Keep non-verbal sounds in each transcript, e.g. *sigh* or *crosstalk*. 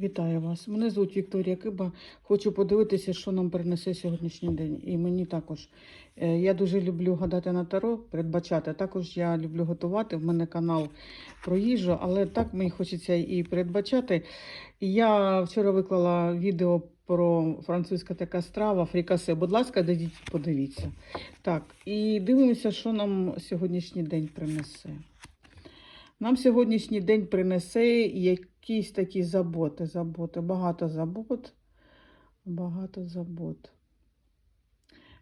Вітаю вас. Мене звуть Вікторія Киба. Хочу подивитися, що нам принесе сьогоднішній день. І мені також. Е, Я дуже люблю гадати на таро, передбачати. Також я люблю готувати. В мене канал про їжу, але так мені хочеться і передбачати. Я вчора виклала відео про французька така страва фрікасе. Будь ласка, дадіть, подивіться. Так, і дивимося, що нам сьогоднішній день принесе. Нам сьогоднішній день принесе якісь такі заботи. Заботи, багато забот. Багато забот.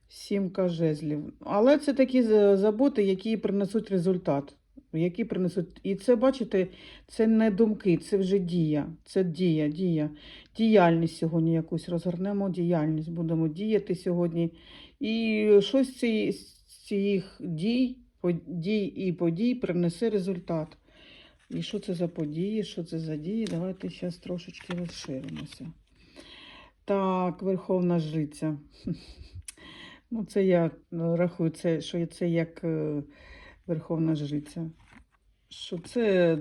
Сімка жезлів. Але це такі заботи, які принесуть результат. Які принесуть. І це, бачите, це не думки, це вже дія. Це дія, дія. Діяльність сьогодні якусь розгорнемо, діяльність. Будемо діяти сьогодні. І щось з цих дій, подій і подій принесе результат. І що це за події, що це за дії? Давайте зараз трошечки розширимося. Так, Верховна Жриця. *laughs* Ну, це я е, рахую, це, що це як е, Верховна Жриця. Що це.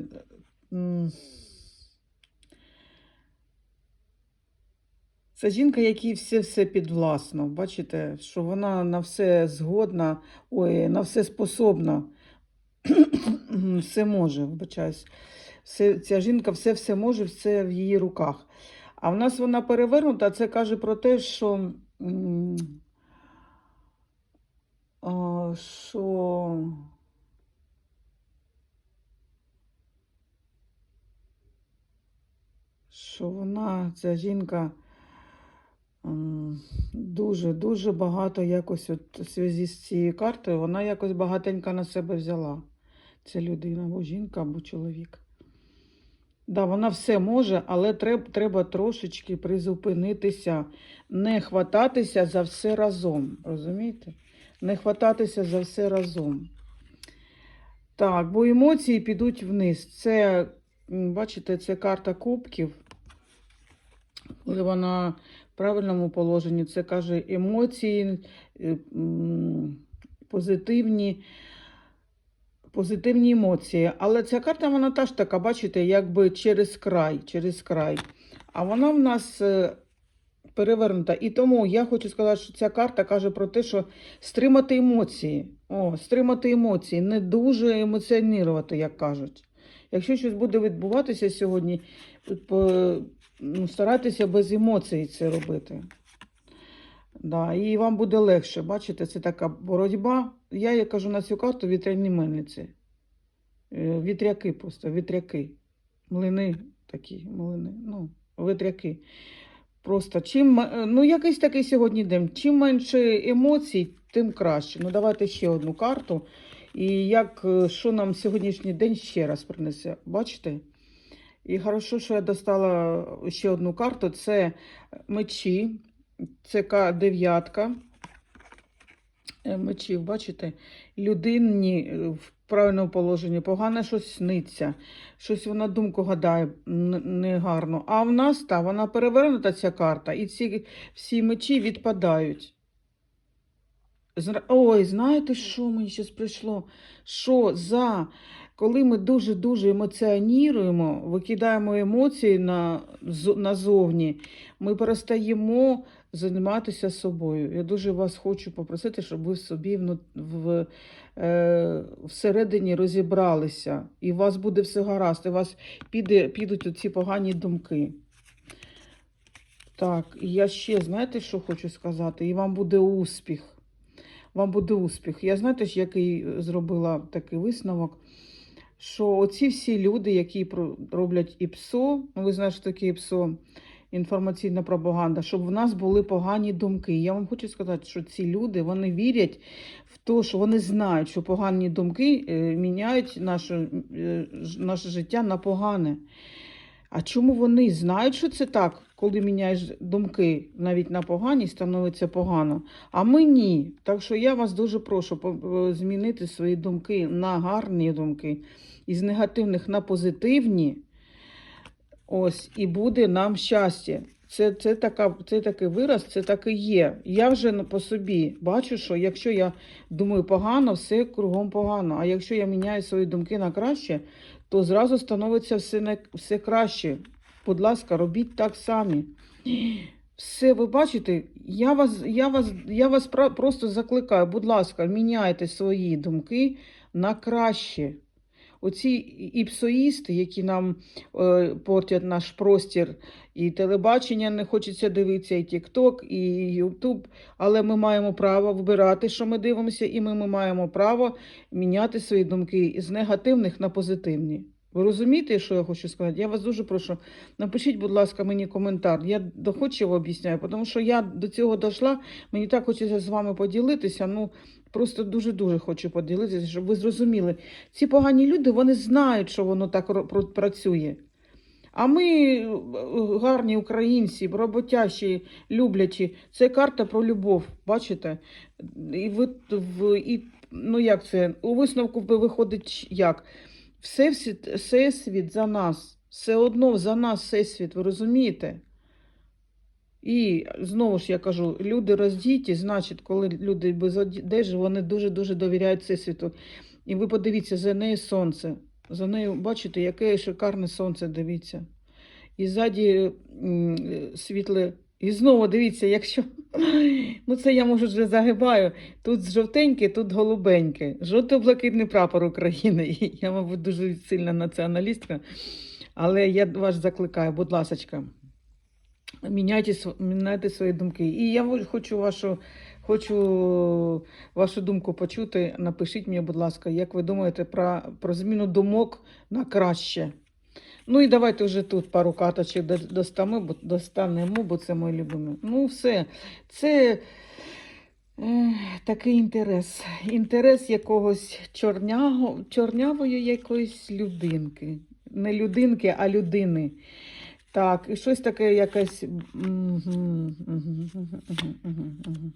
Це жінка, якій все все підвласно. Бачите, що вона на все згодна, ой, на все способна. Все може, вибачаюсь. Все, ця жінка все все може, все в її руках. А в нас вона перевернута, це каже про те, що, що що вона, ця жінка, дуже-дуже багато якось от у зв'язку з цією картою, вона якось багатенько на себе взяла. Це людина, або жінка, або чоловік. Да, вона все може, але треба, треба трошечки призупинитися, не хвататися за все разом. Розумієте? Не хвататися за все разом. Так, бо емоції підуть вниз. Це, бачите, це карта кубків. Коли вона в правильному положенні, це каже емоції е, позитивні позитивні емоції. Але ця карта, вона теж така, бачите, якби через край, через край. А вона в нас е, перевернута. І тому я хочу сказати, що ця карта каже про те, що стримати емоції. О, стримати емоції, не дуже емоціонувати, як кажуть. Якщо щось буде відбуватися сьогодні, по- ну, старайтеся без емоцій це робити. Да, і вам буде легше. Бачите, це така боротьба. Я як кажу на цю карту вітряні мельниці. Е, Вітряки просто, вітряки. Млини такі, млини, ну, вітряки. Просто чим, ну, якийсь такий сьогодні день. Чим менше емоцій, тим краще. Ну, давайте ще одну карту. І як, е, що нам сьогоднішній день ще раз принесе. Бачите? І хорошо, що я достала ще одну карту. Це мечі. Це дев'ятка е, мечів, бачите? Людині е, в правильному положенні погано щось сниться, щось вона думку гадає негарно. А в нас та вона перевернута ця карта, і ці всі мечі відпадають. Ой, знаєте, що мені зараз прийшло? Що за коли ми дуже-дуже емоціоніруємо, викидаємо емоції на, назовні, ми перестаємо займатися собою. Я дуже вас хочу попросити, щоб ви собі вну- в, е, всередині розібралися, і у вас буде все гаразд, і у вас піде, підуть оці погані думки. Так, і я ще, знаєте, що хочу сказати? І вам буде успіх. Вам буде успіх. Я знаєте який зробила такий висновок, що оці всі люди, які роблять ІПСО, ну ви знаєте, що таке ІПСО, інформаційна пропаганда, щоб в нас були погані думки. Я вам хочу сказати, що ці люди вони вірять в те, що вони знають, що погані думки е, міняють наше, е, наше життя на погане. А чому вони знають, що це так, коли міняєш думки навіть на погані, становиться погано, а ми ні. Так що я вас дуже прошу е, змінити свої думки на гарні думки, із негативних на позитивні. Ось, і буде нам щастя. Це, це, така, це такий вираз, це так і є. Я вже по собі бачу, що якщо я думаю погано, все кругом погано. А якщо я міняю свої думки на краще, то зразу становиться все, все краще. Будь ласка, робіть так самі. Все, ви бачите, я вас, я вас, я вас просто закликаю, будь ласка, міняйте свої думки на краще. Оці іпсоїсти, які нам е, портять наш простір, і телебачення не хочеться дивитися, і Тік-Ток, і Ютуб, але ми маємо право вибирати, що ми дивимося, і ми, ми маємо право міняти свої думки з негативних на позитивні. Ви розумієте, що я хочу сказати? Я вас дуже прошу, напишіть, будь ласка, мені коментар. Я доходчиво об'ясняю, тому що я до цього дійшла, мені так хочеться з вами поділитися. Ну, просто дуже-дуже хочу поділитися, щоб ви зрозуміли. Ці погані люди, вони знають, що воно так працює. А ми, е, гарні українці, роботящі, люблячі, це карта про любов, бачите? І ви і, ну як це? У висновку виходить як? Все, всі- всесвіт за нас. Все одно за нас всесвіт, ви розумієте? І знову ж я кажу, люди роздіті, значить, коли люди без вони дуже-дуже довіряють всесвіту. І ви подивіться, за нею сонце. За нею, бачите, яке шикарне сонце, дивіться. І ззаді світле. І знову дивіться, якщо. Ну, це я може вже загибаю. Тут жовтеньке, тут голубеньке. Жовто-блакитний прапор України. *laughs* Я, мабуть, дуже сильна націоналістка. Але я вас закликаю, будь ласочка, міняйте, міняйте свої думки. І я хочу вашу, хочу вашу думку почути. Напишіть мені, будь ласка, як ви думаєте про, про зміну думок на краще. Ну і давайте вже тут пару карточок достанемо, бо, це мої любимі. Ну, все. Це е, такий інтерес. Інтерес якогось чорняго, чорнявої якоїсь людинки. Не людинки, а людини. Так, і щось таке якесь. мгм, мгм, мгм, мгм, мгм.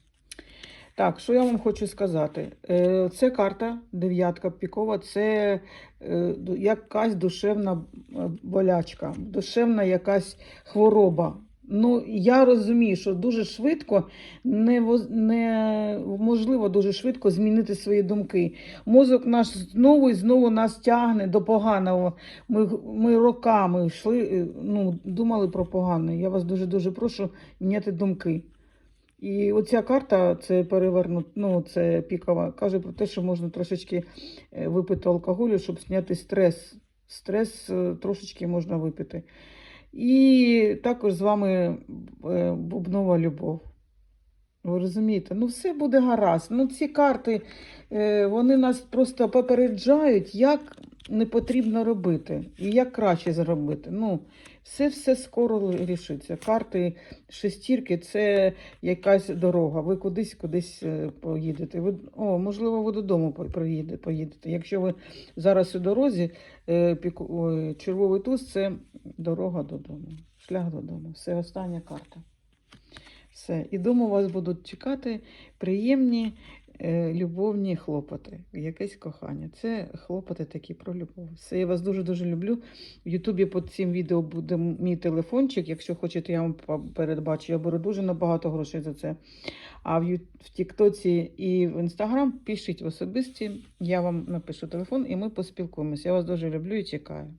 Так, що я вам хочу сказати? Е, Це карта дев'ятка пікова, це е, якась душевна е, болячка, душевна якась хвороба. Ну, я розумію, що дуже швидко нево- неможливо дуже швидко змінити свої думки. Мозок наш знову і знову нас тягне до поганого. Ми, ми роками йшли, ну, думали про погане. Я вас дуже-дуже прошу міняти думки. І оця карта, це перевернут, ну, це пікова, каже про те, що можна трошечки е, випити алкоголю, щоб зняти стрес. Стрес е, трошечки можна випити. І також з вами е, бубнова любов. Ви розумієте? Ну, все буде гаразд. Ну, ці карти, вони нас просто попереджають, як не потрібно робити і як краще зробити. Ну, все все скоро рішиться. Карти шестірки це якась дорога. Ви кудись кудись е, поїдете. Ви, о, можливо, ви додому поїдете. Якщо ви зараз у дорозі, е, червовий туз це дорога додому, шлях додому. Все остання карта. Все. І дома вас будуть чекати приємні любовні хлопоти, якесь кохання. Це хлопоти такі про любов. Все, я вас дуже-дуже люблю. В Ютубі під цим відео буде мій телефончик. Якщо хочете, я вам передбачу. Я беру дуже набагато грошей за це. А в Тіктоці і в Інстаграм пишіть в особисті, я вам напишу телефон і ми поспілкуємося. Я вас дуже люблю і чекаю.